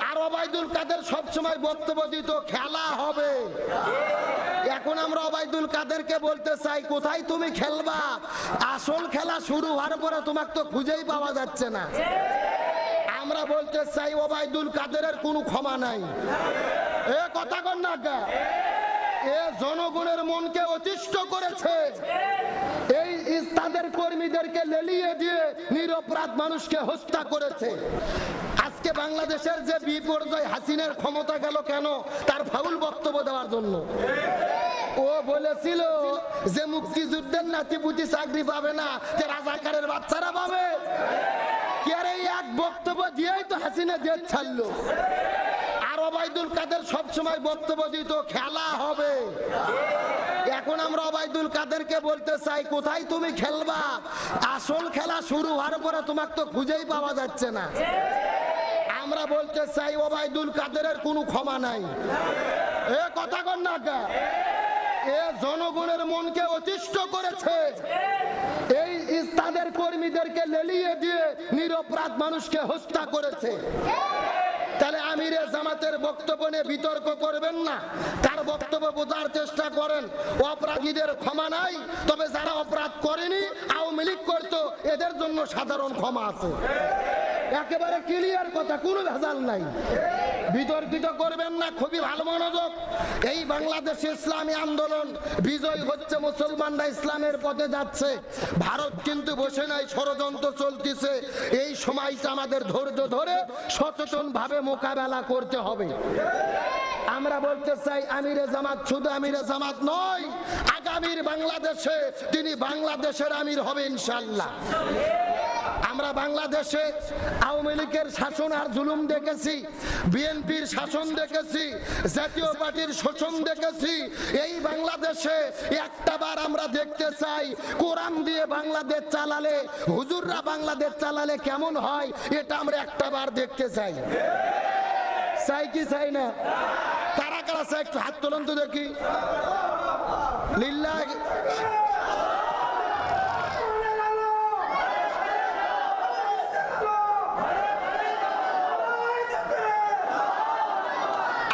আর ওবায়দুল কাদের সবসময় বক্তব্য দিত, খেলা হবে। এখন আমরা ওবায়দুল কাদেরকে বলতে চাই, কোথায় তুমি খেলবা? আসল খেলা শুরু হওয়ার পরে তোমাকে তো খুঁজেই পাওয়া যাচ্ছে না। আমরা বলতে চাই, ওবায়দুল কাদেরের কোনো ক্ষমা নাই। এ কথা কর না? এ জনগণের মনকে অতিষ্ঠ করেছে। এই তাদের কর্মীদেরকে লেলিয়ে দিয়ে নিরপরাধ মানুষকে হত্যা করেছে। আজকে বাংলাদেশের যে বিপর্যয় হাসিনের ক্ষমতা গেল কেন? তার ফাউল বক্তব্য দেওয়ার জন্য। ও বলেছিল যে মুক্তিযুদ্ধের নাতিপুতি চাকরি পাবে না, যে রাজাকারের বাচ্চারা পাবে। এই এক বক্তব্য দিয়েই তো হাসিনা জেল ছাড়লো। আর ওবায়দুল কাদের সবসময় বক্তব্য দিত, খেলা হবে। এখন আমরা ওবায়দুল কাদেরকে বলতে চাই, কোথায় তুমি খেলবা? আসল খেলা শুরু হওয়ার পরে তোমাকে তো খুঁজেই পাওয়া যাচ্ছে না। আমরা বলতে চাই ওবায়দুল কাদেরের কোনো ক্ষমা নাই। এ কথা কর না এ জনগণের মনকে অতিষ্ঠ করেছে। এই তাদের কর্মীদেরকে লেলিয়ে দিয়ে নিরপরাধ মানুষকে হত্যা করেছে। তাহলে আমিরে জামাতের বক্তব্য নিয়ে বিতর্ক করবেন না। তার বক্তব্য বোঝার চেষ্টা করেন। অপরাধীদের ক্ষমা নাই, তবে যারা অপরাধ করেনি, আওয়ামী লীগ করতো, এদের জন্য সাধারণ ক্ষমা আছে। একেবারে ক্লিয়ার কথা, কোনো ভেজাল নাই। বিতর্কিত করবেন না, খুবই ভালো মনোযোগ। এই বাংলাদেশ ইসলামী আন্দোলন বিজয় হচ্ছে, মুসলমানরা ইসলামের পথে যাচ্ছে। ভারত কিন্তু বসে নাই, ষড়যন্ত্র চলতেছে। এই সময়টা আমাদের ধৈর্য ধরে সচেতন ভাবে মোকাবেলা করতে হবে। আমরা বলতে চাই, আমিরে জামাত শুধু আমিরে জামাত নয়, আগামীর বাংলাদেশে তিনি বাংলাদেশের আমির হবে ইনশাল্লাহ। বাংলাদেশে আওয়ামী লীগের শাসন আর জুলুম দেখেছি, বিএনপির শাসন দেখেছি, জাতীয় পার্টির শোষণ দেখেছি। এই বাংলাদেশে একটা বার আমরা দেখতে চাই, কোরআন দিয়ে বাংলাদেশ চালালে, হুজুররা বাংলাদেশ চালালে কেমন হয়, এটা আমরা একটা বার দেখতে চাই। চাই কি চাই না? কারা কারা চাই একটু হাত তোলন তো দেখি। লিল্লাহ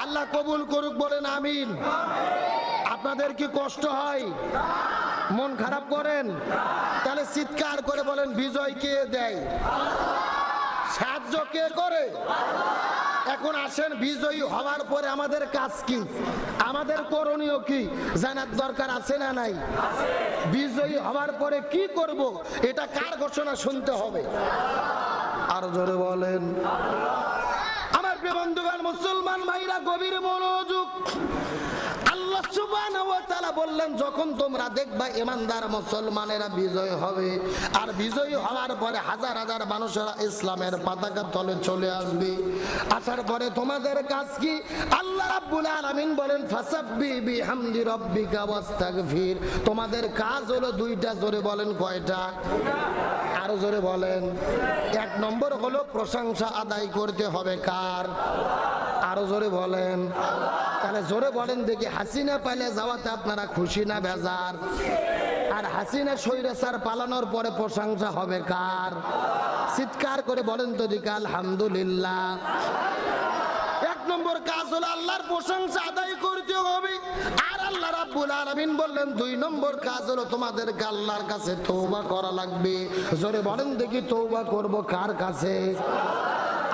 আল্লাহ কবুল করুক বলেন আমিন। আপনাদের কি কষ্ট হয়? মন খারাপ করেন? তাহলে চিৎকার করে বলেন, বিজয় কে দেয়? সাহায্য কে করে? এখন আসেন, বিজয়ী হওয়ার পরে আমাদের কাজ কি? আমাদের করণীয় কি? জানার দরকার আছে না নাই? বিজয়ী হওয়ার পরে কি করব? এটা কার ঘোষণা শুনতে হবে? আরও জোরে বলেন। বন্ধুগণ মুসলমান ভাইরা গভীর মনোযোগ বললেন, যখন তোমরা দেখবা ইমানদার মুসলমানেরা বিজয় হবে, আর বিজয়ী হওয়ার পরে হাজার হাজার মানুষেরা ইসলামের পতাকা তলে চলে আসবে। আসার পরে তোমাদের কাজ কি? আল্লাহ রাব্বুল আলামিন বলেন, ফাসাব্বি তোমাদের কাজ হলো দুইটা, জোরে বলেন কয়টা? আরও জোরে বলেন। এক নম্বর হলো প্রশংসা আদায় করতে হবে কার? আরও জোরে বলেন। তাহলে জোরে বলেন দেখি হাসিনা পাইলে যাওয়াতে আপনারা খুশি না বেজার? আর হাসিনা স্বৈরাচার পালানোর পরে প্রশংসা হবে কার? চিৎকার করে বলেন তো দিকে আলহামদুলিল্লাহ। এক নম্বর কাজ হলো আল্লাহর প্রশংসা আদায় করতে হবে। আর বললেন, দুই নম্বর কাজ হলো আল্লাহর কাছে তওবা করা লাগবে। জোরে বলেন দেখি, তওবা করব কার কাছে?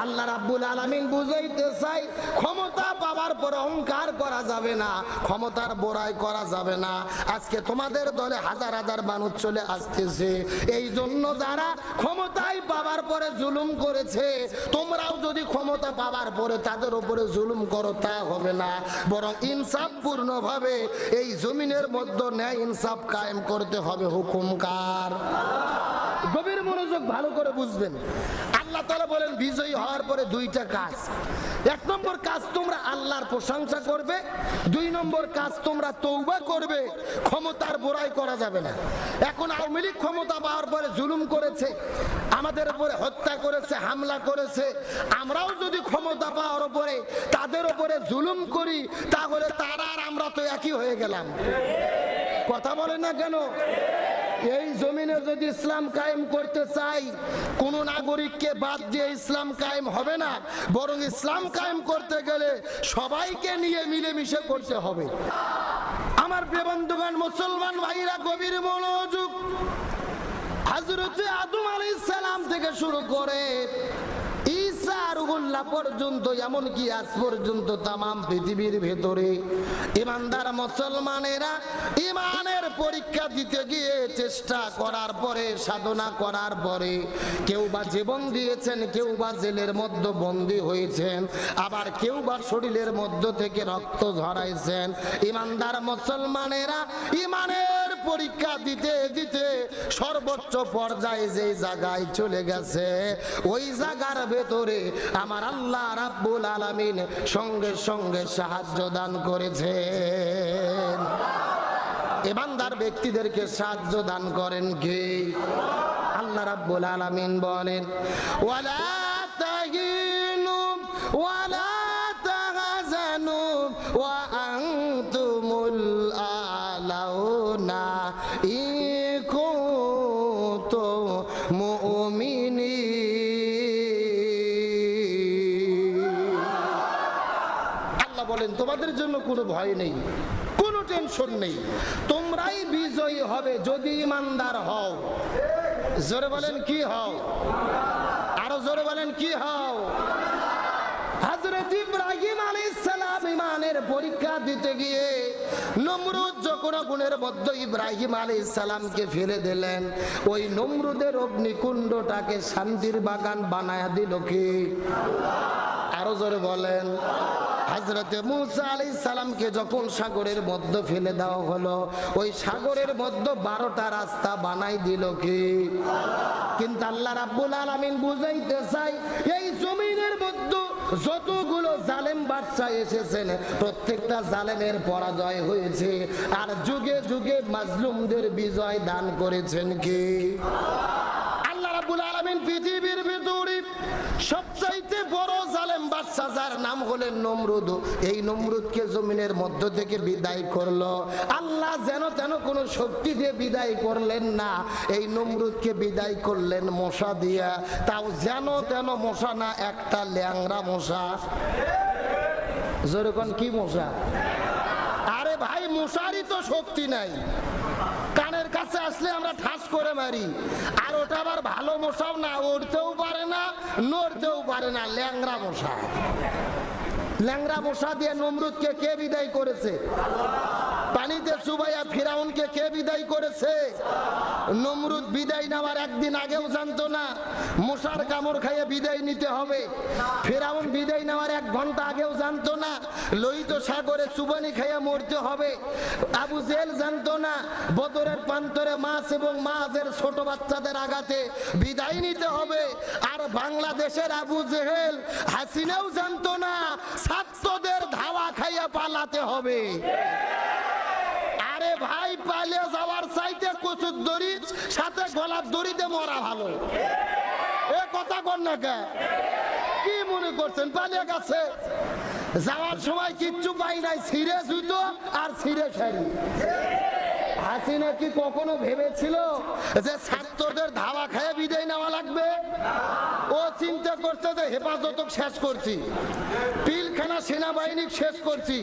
আল্লাহ রাব্বুল আলামিন বুঝাইতে চাই, ক্ষমতা পাওয়ার পর অহংকার করা যাবে না, ক্ষমতার বড়াই করা যাবে না। আজকে তোমাদের দলে হাজার হাজার মানুষ চলে আসতেছে। এই জন্য যারা ক্ষমতায় পাওয়ার পরে জুলুম করেছে, তোমরাও যদি ক্ষমতা পাওয়ার পরে তাদের উপরে জুলুম করো, তা হবে না। বরং ইনসাফ পূর্ণ এই জমিনের মধ্যে ন্যায় ইনসাফ কায়েম করতে হবে হুকুমকার। মনোযোগ ভালো করে বুঝবেন। আল্লাহ তালা বলেন, বিজয়ী হওয়ার পরে দুইটা কাজ। এক নম্বর কাজ তোমরা আল্লাহর প্রশংসা করবে, দুই নম্বর কাজ তোমরা তৌবা করবে, ক্ষমতার বোড়াই করা যাবে না। এখন আওয়ামী লীগ ক্ষমতা পাওয়ার পরে জুলুম করেছে, আমাদের উপরে হত্যা করেছে, হামলা করেছে। আমরাও যদি ক্ষমতা পাওয়ার উপরে, তাদের উপরে জুলুম করি, তাহলে তারা আর আমরা তো একই হয়ে গেলাম। কথা বলে না কেন? এই জমিনে যদি ইসলাম কায়েম করতে চাই, কোন নাগরিককে বাদ দিয়ে ইসলাম কায়েম হবে না, বরং ইসলাম কায়েম করতে গেলে সবাইকে নিয়ে মিলেমিশে করতে হবে। আমার প্রিয় বন্ধুগণ, মুসলমান ভাইরা, গভীর মনোযোগ হাজরতে আদম আলাইহিস সালাম থেকে শুরু করে রুহুল্লাহ পর্যন্ত, এমনকি আজ পর্যন্ত তামাম পৃথিবীর ভেতরে ইমানদার মুসলমানেরা ইমানের পরীক্ষা দিতে গিয়ে চেষ্টা করার পরে, সাধনা করার পরে কেউ বা জীবন দিয়েছেন, কেউ বা জেলের মধ্যে বন্দী হয়েছেন, আবার কেউ বা শরীরের মধ্য থেকে রক্ত ঝরাইছেন। ইমানদার মুসলমানেরা ইমানের পরীক্ষা দিতে দিতে সর্বোচ্চ পর্যায়ে যে জায়গায় চলে গেছে, ওই জায়গার ভেতরে আমার আল্লাহ রাব্বুল আলামিন সঙ্গে সঙ্গে সাহায্য দান করেছেন। ইমানদার ব্যক্তিদেরকে সাহায্য দান করেন কে? আল্লাহ রাব্বুল আলামিন বলেন, ওয়ালা কোনো ভয় নেই, কোনো টেনশন নেই। তোমরাই বিজয়ী হবে যদি ইমানদার হও। জোরে বলেন কি হও? আরও জোরে বলেন কি হও? হযরত ইব্রাহিম আলাইহিস সালাম ইমানের পরীক্ষা দিতে গিয়ে নমরুদ যখন আগুনের মধ্যে ইব্রাহিম আলাইহিস সালামকে ফেলে দিলেন, ওই নমরুদের অগ্নিকুণ্ডটাকে শান্তির বাগান বানায়া দিল কি? আরও জোরে বলেন। মুসা আলাই সালামকে যখন সাগরের মধ্যে ফেলে দেওয়া হলো, ওই সাগরের মধ্যে বারোটা রাস্তা বানাই দিল কি? কিন্তু আল্লাহ রাব্বুল আলামিন বুঝাইতে চাই, এই জমিনের যতগুলো জালেম বাদশা এসেছেন, প্রত্যেকটা জালেমের পরাজয় হয়েছে, আর যুগে যুগে মাজলুমদের বিজয় দান করেছেন কি? আল্লাহ রাব্বুল আলামিন ভিতরে সবচাইতে বড় জালেম বাদশা, যার নাম হলেন নমরুদ। এই নমরুদকে জমিনের মধ্য থেকে বিদায় আল্লাহ যেন তেন কোনো শক্তি দিয়ে বিদায় করলেন না। এই নমরুদকে বিদায় করলেন মশা দিয়া। তাও যেন তেন মশা না, একটা ল্যাংরা মশা। যেরকম কি মশা? আরে ভাই, মশারই তো শক্তি নাই। কাছে আসলে আমরা ঠাস করে মারি। আর ওটা আবার ভালো মশাও না, উড়তেও পারে না, নড়তেও পারে না ল্যাংরা মশা। ল্যাংরা মশা দিয়ে নমরুদকে কে বিদায় করেছে? পানিতে চুবাইয়া ফিরাউনকে কে বিদায় করেছে? নমরুদ বিদায় নেওয়ার একদিন আগেও জানতো না, মশার কামড় খাইয়ে বিদায় নিতে হবে। ফেরাউন বিদায় নেওয়ার এক ঘণ্টা আগেও জানতো না, লোহিত সাগরে চুবানি খাইয়া মরতে হবে। আবু জেল জানতো না, বদরের প্রান্তরে মাছ এবং মাছের ছোট বাচ্চাদের আগাতে বিদায় নিতে হবে। আর বাংলাদেশের আবু জেহেল হাসিনাও জানতো না, ছাত্রদের ধাওয়া খাইয়া পালাতে হবে। ভাই পালিয়ে যাওয়ার চাইতে কচুর দড়ি, সাথে গলার দড়িতে মরা ভালো। এ কথা কর না কে? কি মনে করছেন? পালিয়ে গেছে। যাওয়ার সময় কিচ্ছু পাই নাই, ছিঁড়ে জুতো আর ছিঁড়ে শাড়ি। হাসিনা কি কখনো ভেবেছিল যে ছাত্রদের ধাওয়া খেয়ে বিদায় নেওয়া লাগবে? ও চিন্তা করছে যে হেফাজত শেষ করছি। পিলখানা সেনাবাহিনী শেষ করছি।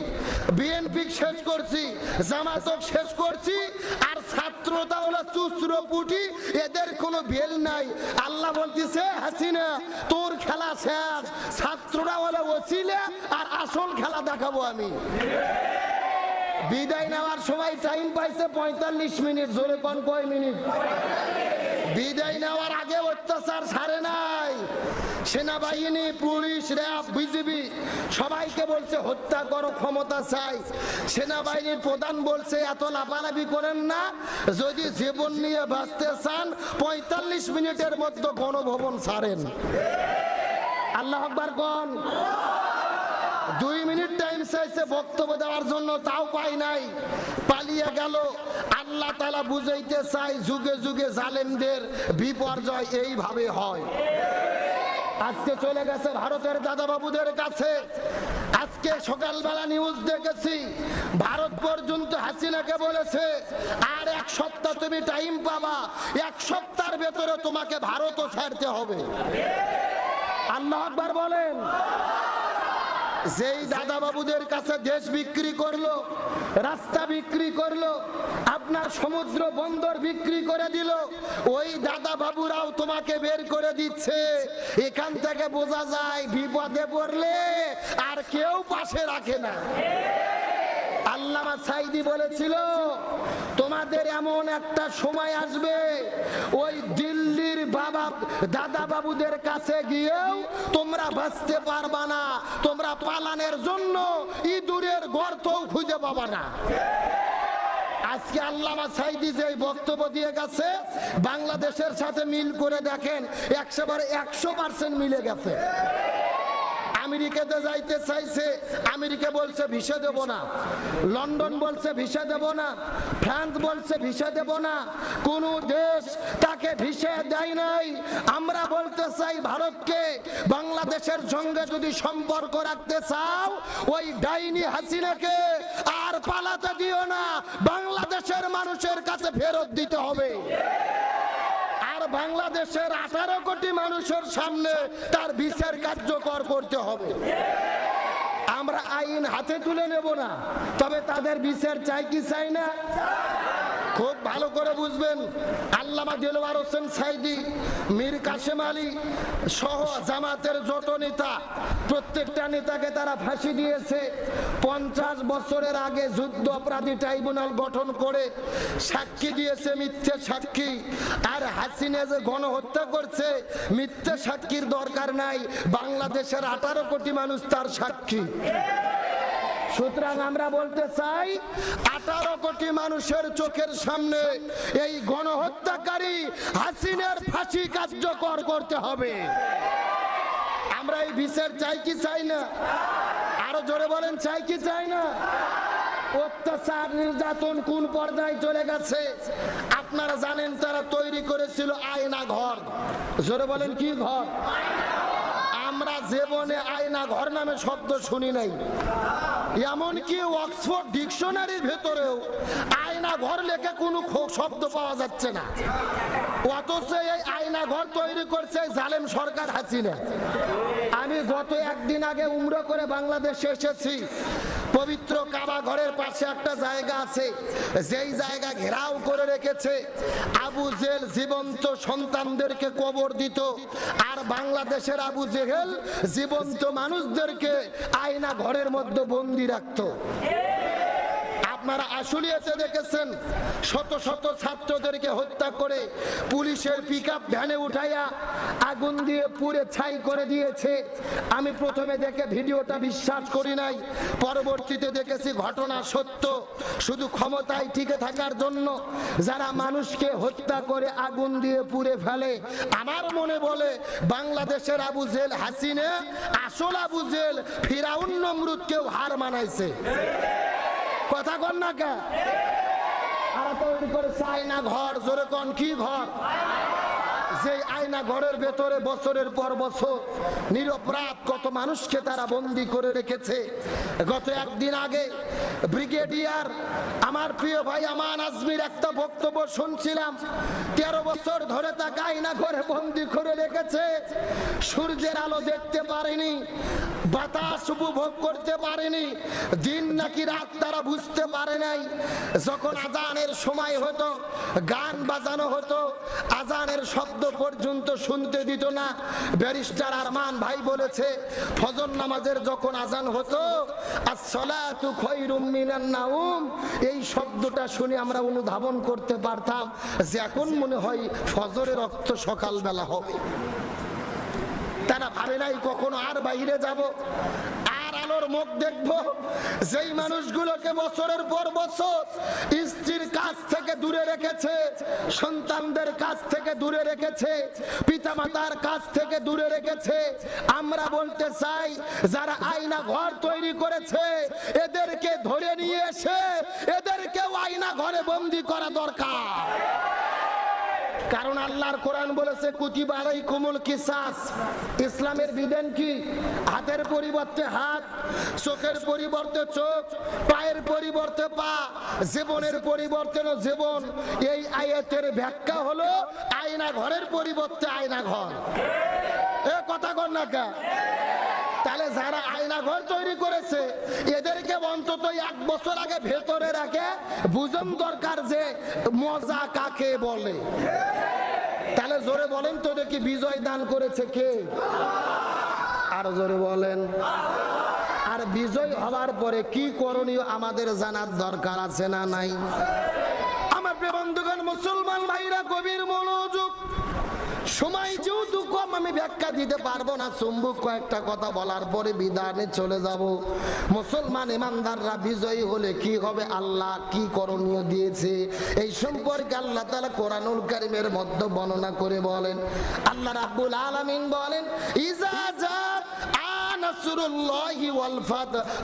বিএনপি শেষ করছি। জামাতক শেষ করছি। আর ছাত্রতা হলো চুস্র পুটি। এদের কোনো বেল নাই। আল্লাহ বলতেছে, হাসিনা, তোর খেলা শেষ। ছাত্ররা হলো ওসিলে, আর আসল খেলা দেখাবো আমি। বিদায় নেওয়ার সময় টাইম পাইছে পঁয়তাল্লিশ মিনিট। জোরে পান কয় মিনিট? বিদায় নেওয়ার আগে অত্যাচার সারে নাই। সেনাবাহিনী, পুলিশ, র্যাব, বিজিবি সবাইকে বলছে, হত্যা করো, ক্ষমতা চাই। সেনাবাহিনীর প্রধান বলছে, এত লাফালাফি করেন না। যদি জীবন নিয়ে বাঁচতে চান, পঁয়তাল্লিশ মিনিটের মধ্যে গণভবন ছাড়েন আল্লাহ আকবার কন। দুই মিনিট টাইম চাইছে বক্তব্য দেওয়ার জন্য, তাও পাই নাই। পালিয়ে গেল। আল্লাহ তালা বুঝাইতে চাই যুগে যুগে জালেমদের বিপর্যয় এইভাবে হয়। আজকে চলে গেছে ভারতের দাদা বাবুদের কাছে। আজকে সকালবেলা নিউজ দেখেছি, ভারত পর্যন্ত হাসিনাকে বলেছে, আর এক সপ্তাহ তুমি টাইম পাবা, এক সপ্তাহের ভেতরে তোমাকে ভারতও ছাড়তে হবে। আল্লাহ আকবার বলেন। যেই দাদা বাবুদের কাছে দেশ বিক্রি করল, রাস্তা বিক্রি করল, আপনার সমুদ্র বন্দর বিক্রি করে দিল, ওই দাদা বাবুরাও তোমাকে বের করে দিচ্ছে। এখান থেকে বোঝা যায় বিপদে পড়লে আর কেউ পাশে রাখে না। সাইদি বলেছিল, তোমাদের এমন একটা সময় আসবে, ওই দিল্লির বাবা, দাদা বাবুদের কাছে গিয়েও তোমরা বাঁচতে পারবা না। তোমরা পালানের জন্য ইঁদুরের গর্তও খুঁজে পাবা না। আজকে আল্লামা সাইদি যে বক্তব্য দিয়ে গেছে, বাংলাদেশের সাথে মিল করে দেখেন, একশো বার একশো পার্সেন্ট মিলে গেছে। আমেরিকাতে যাইতে চাইছে, আমেরিকা বলছে ভিসা দেব না, লন্ডন বলছে ভিসা দেব না, ফ্রান্স বলছে ভিসা দেব না, কোন দেশ তাকে ভিসা দেয় নাই। আমরা বলতে চাই ভারতকে বাংলাদেশের সঙ্গে যদি সম্পর্ক রাখতে চাও, ওই ডাইনি হাসিনাকে আর পালাতে দিও না, বাংলাদেশের মানুষের কাছে ফেরত দিতে হবে। বাংলাদেশের আঠারো কোটি মানুষের সামনে তার বিচার কার্যকর করতে হবে। আমরা আইন হাতে তুলে নেব না, তবে তাদের বিচার চাই কি চাই না? খুব ভালো করে বুঝবেন। আল্লামা দিলওয়ার হোসেন সাইদি, মীর কাসেম আলী সহ জামাতের যত নেতা, প্রত্যেকটা নেতাকে তারা ফাঁসি দিয়েছে। পঞ্চাশ বছরের আগে যুদ্ধ অপরাধী ট্রাইব্যুনাল গঠন করে সাক্ষী দিয়েছে মিথ্যে সাক্ষী। আর হাসিনা যে গণহত্যা করছে, মিথ্যে সাক্ষীর দরকার নাই। বাংলাদেশের আঠারো কোটি মানুষ তার সাক্ষী। সুতরাং আমরা বলতে চাই, আঠারো কোটি মানুষের চোখের সামনে এই গণহত্যাকারী হাসিনের ফাঁসি কার্যকর করতে হবে। আমরা এই বিচার চাই কি চাই না? আরও জোরে বলেন, চাই কি চাই না? অত্যাচার, নির্যাতন কোন পর্যায়ে চলে গেছে? আপনারা জানেন তারা তৈরি করেছিল আয়না ঘর। জোরে বলেন, কি ঘর? জীবনে আয়না ঘর নামে শব্দ শুনি নাই। এমনকি অক্সফোর্ড ডিকশনারির ভেতরেও আয়না ঘর লেখে কোনো শব্দ পাওয়া যাচ্ছে না। অথচ এই আয়না ঘর তৈরি করছে জালেম সরকার হাসিনা। আমি গত একদিন আগে উমরো করে বাংলাদেশে এসেছি। পবিত্র কাবা ঘরের পাশে একটা জায়গা আছে। যেই জায়গা ঘেরাও করে রেখেছে। আবু জেল জীবন্ত সন্তানদেরকে কবর দিত। আর বাংলাদেশের আবু জেহেল জীবন্ত মানুষদেরকে আয়না ঘরের মধ্যে বন্দি রাখতো। আপনারা আশুলিয়াতে দেখেছেন, শত শত ছাত্রদেরকে হত্যা করে পুলিশের পিক ভ্যানে উঠাইয়া আগুন দিয়ে পুড়ে ছাই করে দিয়েছে। আমি প্রথমে দেখে ভিডিওটা বিশ্বাস করি নাই, পরবর্তীতে দেখেছি ঘটনা সত্য। শুধু ক্ষমতায় টিকে থাকার জন্য যারা মানুষকে হত্যা করে আগুন দিয়ে পুড়ে ফেলে, আমার মনে বলে বাংলাদেশের আবু জেল হাসিনে, আসল আবু জেল ফিরাউন নমরুদকেও হার মানাইছে। কথা কন না কে? আর আয়না ঘর কি ঘর? আয়না ঘরের ভেতরে বছরের পর বছর কত মানুষকে তারা বন্দি করে রেখেছে। গত একদিন আগে ব্রিগেডিয়ার আমার প্রিয় ভাই আমান আজমির একটা বক্তব্য শুনছিলাম। তেরো বছর ধরে তাকে আয়না ঘরে বন্দি করে রেখেছে। সূর্যের আলো দেখতে পারেনি। বাতাস উপভোগ করতে পারেনি। দিন নাকি রাত তারা বুঝতে পারে নাই। যখন আজানের সময় হতো, গান বাজানো হতো, আজানের শব্দ পর্যন্ত শুনতে দিত না। ব্যারিস্টার আরমান ভাই বলেছে, ফজর নামাজের যখন আজান হতো, আসসালাতু খায়রুম মিনান নাউম, এই শব্দটা শুনে আমরা অনুধাবন করতে পারতাম যে এখন মনে হয় ফজরের রক্ত সকালবেলা হবে। ভাবে নাই, কখনো আর বাইরে যাব। আর আলোর মুখ দেখব। যেই মানুষগুলোকে বছরের পর বছর স্ত্রীর কাছ থেকে দূরে রেখেছে, সন্তানদের কাছ থেকে দূরে রেখেছে, পিতামাতার কাছ থেকে দূরে রেখেছে, আমরা বলতে চাই, যারা আয়না ঘর তৈরি করেছে, এদেরকে ধরে নিয়ে এসে এদেরকেও আয়না ঘরে বন্দি করা দরকার। কারণ আল্লাহ আল্লাহর কোরআন বলেছে, কুতিবা কোমল কিসাস। ইসলামের বিধান কি? হাতের পরিবর্তে হাত, চোখের পরিবর্তে চোখ, পায়ের পরিবর্তে পা, জীবনের পরিবর্তে জীবন। এই আয়াতের ব্যাখ্যা হলো আয়না ঘরের পরিবর্তে আয়না ঘর। এ কথা কর না কে? তাহলে যারা আয়না ঘর তৈরি করেছে, এদেরকে অন্তত এক বছর আগে ভেতরে রাখে। বুঝন দরকার যে মজা কাকে বলে। তাহলে জোরে বলেন তো দেখি বিজয় দান করেছে কে। আর জোরে বলেন। আর বিজয় হওয়ার পরে কি করণীয় আমাদের জানার দরকার আছে না নাই? আমার বন্ধুগণ, মুসলমান ভাইরা, কবির মনোযোগ সময় যেহেতু কম, আমি ব্যাখ্যা দিতে পারব না। চুম্বুক কয়েকটা কথা বলার পরে বিধানে চলে যাব। মুসলমান ইমানদাররা বিজয়ী হলে কি হবে? আল্লাহ কি করণীয় দিয়েছে? এই সম্পর্কে আল্লাহ তালা কোরআনুল কারিমের মধ্যে বর্ণনা করে বলেন। আল্লাহ রাব্বুল আলামিন বলেন ইজা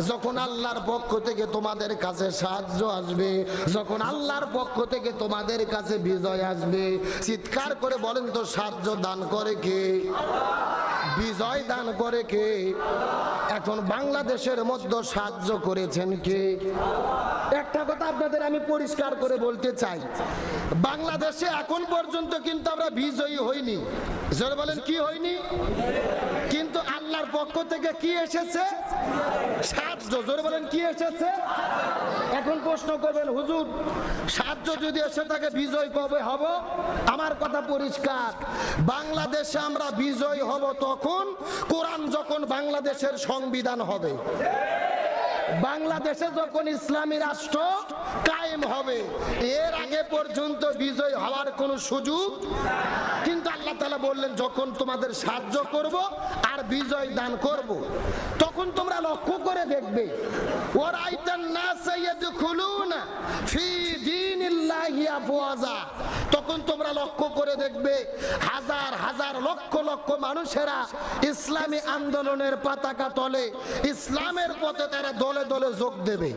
যখন আল্লাহর পক্ষ থেকে তোমাদের কাছে সাহায্য আসবে, যখন আল্লাহর পক্ষ থেকে তোমাদের কাছে বিজয় আসবে, চিৎকার করে বলেন তো, সাহায্য দান করে কে? বিজয় দান করে কে? এখন বাংলাদেশের মধ্যে সাহায্য করেছেন কে? একটা কথা আপনাদের আমি পরিষ্কার করে বলতে চাই, বাংলাদেশে এখন পর্যন্ত কিন্তু আমরা বিজয়ী হইনি। জোরে বলেন, কি হয়নি? কিন্তু আল্লাহর পক্ষ থেকে কি এসেছে? সাহায্য, জোরে বলেন, কি এসেছে? এখন প্রশ্ন করবেন, হুজুর, সাহায্য যদি এসে থাকে, বিজয় কবে হব? আমার কথা পরিষ্কার। বাংলাদেশে আমরা বিজয় হব তখন কোরআন যখন বাংলাদেশের সংবিধান হবে। বাংলাদেশে যখন ইসলামী রাষ্ট্র কায়েম হবে, এর আগে পর্যন্ত বিজয় হওয়ার কোনো সুযোগ কিন্তু আল্লাহ তালা বললেন, যখন তোমাদের সাহায্য করব আর বিজয় দান করব, তখন তোমরা লক্ষ্য করে দেখবে ওরাইতান নাস ইয়াদখুলুনা ফি দীনিল্লাহি আফওয়াজা। তখন তোমরা লক্ষ্য করে দেখবে, হাজার হাজার লক্ষ লক্ষ মানুষেরা ইসলামী আন্দোলনের পতাকা তলে, ইসলামের পথে তারা দলে দলে যোগ দেবে।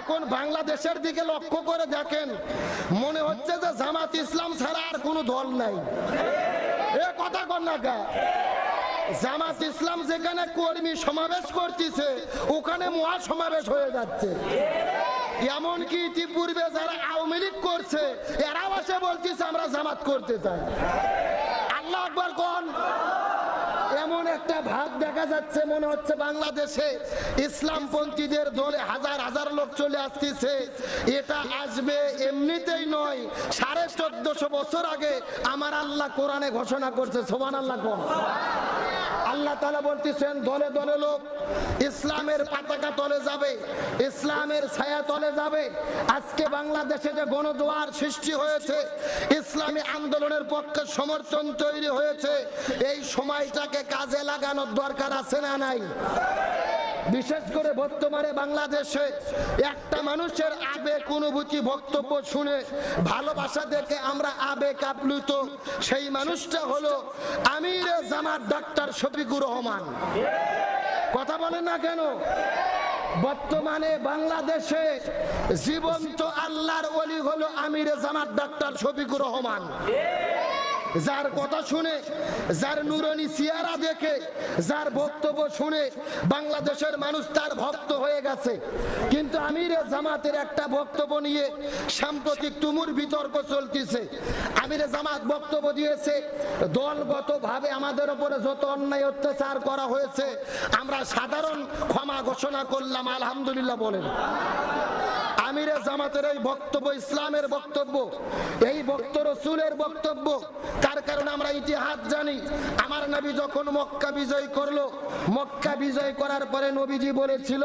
এখন বাংলাদেশের দিকে লক্ষ্য করে দেখেন, মনে হচ্ছে যে জামাত ইসলাম ছাড়া আর কোনো দল নাই। এ কথা কর না কা? জামাত ইসলাম যেখানে কর্মী সমাবেশ করতেছে, ওখানে মহা সমাবেশ হয়ে যাচ্ছে। এমনকি ইতিপূর্বে যারা আওয়ামী লীগ করছে, এরাও এসে বলতেছে, আমরা জামাত করতে চাই। আল্লাহ আকবর কোন? এমন একটা ভাব দেখা যাচ্ছে, মনে হচ্ছে বাংলাদেশে ইসলামপন্থীদের দলে হাজার হাজার লোক চলে আসতেছে। এটা আসবে এমনিতেই নয়, সাড়ে চোদ্দশো বছর আগে আমার আল্লাহ কোরআনে ঘোষণা করছে সোমান আল্লাহ কোন? আল্লাহ তালা বলতেছেন, দলে দলে লোক ইসলামের পতাকা তলে যাবে, ইসলামের ছায়া তলে যাবে। আজকে বাংলাদেশে যে গণদোয়ার সৃষ্টি হয়েছে, ইসলামী আন্দোলনের পক্ষে সমর্থন তৈরি হয়েছে, এই সময়টাকে কাজে লাগানোর দরকার আছে না নাই? বিশেষ করে বর্তমানে বাংলাদেশে একটা মানুষের আবেগ অনুভূতি, বক্তব্য শুনে ভালোবাসা দেখে আমরা আবেগ আপ্লুত, সেই মানুষটা হলো আমির জামাত ডাক্তার শফিকুর রহমান। কথা বলেন না কেন? বর্তমানে বাংলাদেশে জীবন্ত আল্লাহর অলি হলো আমির জামাত ডাক্তার শফিকুর রহমান। যার কথা শুনে, যার নুরনি সিয়ারা দেখে, যার বক্তব্য শুনে বাংলাদেশের মানুষ তার ভক্ত হয়ে গেছে। কিন্তু আমিরে জামাতের একটা বক্তব্য নিয়ে সাম্প্রতিক তুমুর বিতর্ক চলতেছে। আমিরে জামাত বক্তব্য দিয়েছে, দলগতভাবে আমাদের উপরে যত অন্যায় অত্যাচার করা হয়েছে, আমরা সাধারণ ক্ষমা ঘোষণা করলাম, আলহামদুলিল্লাহ বলেন। আমিরে জামাতের এই বক্তব্য, ইসলামের বক্তব্য, এই বক্ত রসুলের বক্তব্য, তার কারণে আমরা ইতিহাস জানি। আমার নবী যখন মক্কা বিজয় করল, মক্কা বিজয় করার পরে নবীজি বলেছিল,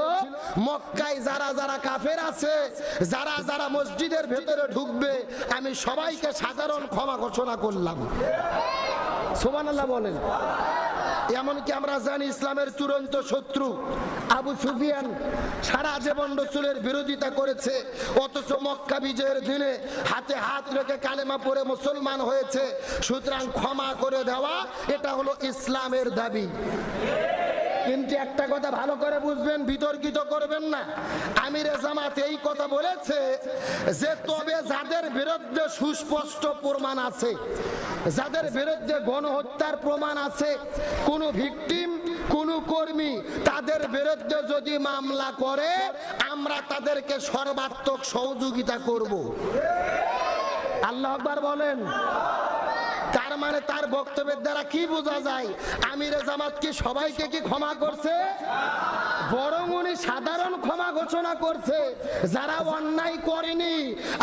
মক্কায় যারা যারা কাফের আছে, যারা যারা মসজিদের ভেতরে ঢুকবে, আমি সবাইকে সাধারণ ক্ষমা ঘোষণা করলাম। সোমান আল্লাহ বলেন। এমনকি আমরা জানি ইসলামের চূড়ান্ত শত্রু আবু সুফিয়ান সারা জীবন রসুলের বিরোধিতা করেছে, অথচ মক্কা বিজয়ের দিনে হাতে হাত রেখে কালেমা পরে মুসলমান হয়েছে। সুতরাং ক্ষমা করে দেওয়া, এটা হলো ইসলামের দাবি। কিন্তু একটা কথা ভালো করে বুঝবেন, বিতর্কিত করবেন না। আমির জামাত এই কথা বলেছে যে, তবে যাদের বিরুদ্ধে সুস্পষ্ট প্রমাণ আছে, যাদের বিরুদ্ধে গণহত্যার প্রমাণ আছে, কোনো ভিকটিম, কোন কর্মী, তাদের বিরুদ্ধে যদি মামলা করে, আমরা তাদেরকে সর্বাত্মক সহযোগিতা করব। আল্লাহ আকবার বলেন। মানে তার বক্তব্যের দ্বারা কি বোঝা যায়? আমিরে জামাত কি সবাইকে কি ক্ষমা করছে? বরং উনি সাধারণ ক্ষমা ঘোষণা করছে। যারা অন্যায় করেনি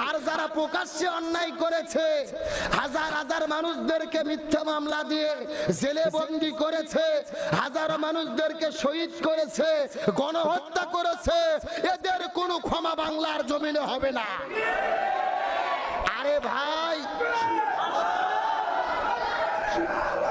আর যারা প্রকাশ্যে অন্যায় করেছে, হাজার হাজার মানুষদেরকে মিথ্যা মামলা দিয়ে জেলে বন্দি করেছে, হাজারো মানুষদেরকে শহীদ করেছে, গণহত্যা করেছে, এদের কোনো ক্ষমা বাংলার জমিনে হবে না। আরে ভাই God.